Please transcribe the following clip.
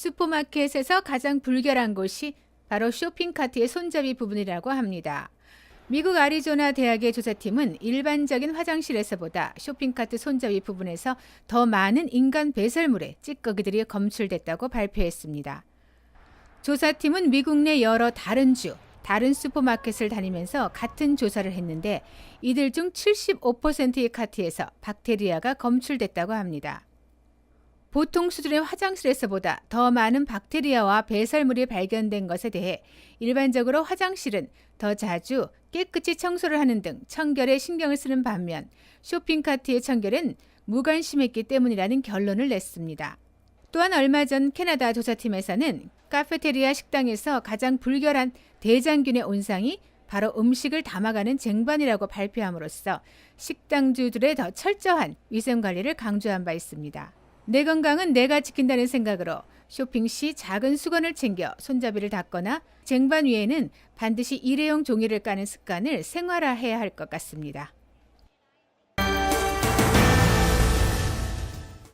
슈퍼마켓에서 가장 불결한 곳이 바로 쇼핑카트의 손잡이 부분이라고 합니다. 미국 아리조나 대학의 조사팀은 일반적인 화장실에서보다 쇼핑카트 손잡이 부분에서 더 많은 인간 배설물의 찌꺼기들이 검출됐다고 발표했습니다. 조사팀은 미국 내 여러 다른 주, 다른 슈퍼마켓을 다니면서 같은 조사를 했는데 이들 중 75%의 카트에서 박테리아가 검출됐다고 합니다. 보통 수준의 화장실에서보다 더 많은 박테리아와 배설물이 발견된 것에 대해 일반적으로 화장실은 더 자주 깨끗이 청소를 하는 등 청결에 신경을 쓰는 반면 쇼핑카트의 청결은 무관심했기 때문이라는 결론을 냈습니다. 또한 얼마 전 캐나다 조사팀에서는 카페테리아 식당에서 가장 불결한 대장균의 온상이 바로 음식을 담아가는 쟁반이라고 발표함으로써 식당주들의 더 철저한 위생 관리를 강조한 바 있습니다. 내 건강은 내가 지킨다는 생각으로 쇼핑 시 작은 수건을 챙겨 손잡이를 닦거나 쟁반 위에는 반드시 일회용 종이를 까는 습관을 생활화해야 할 것 같습니다.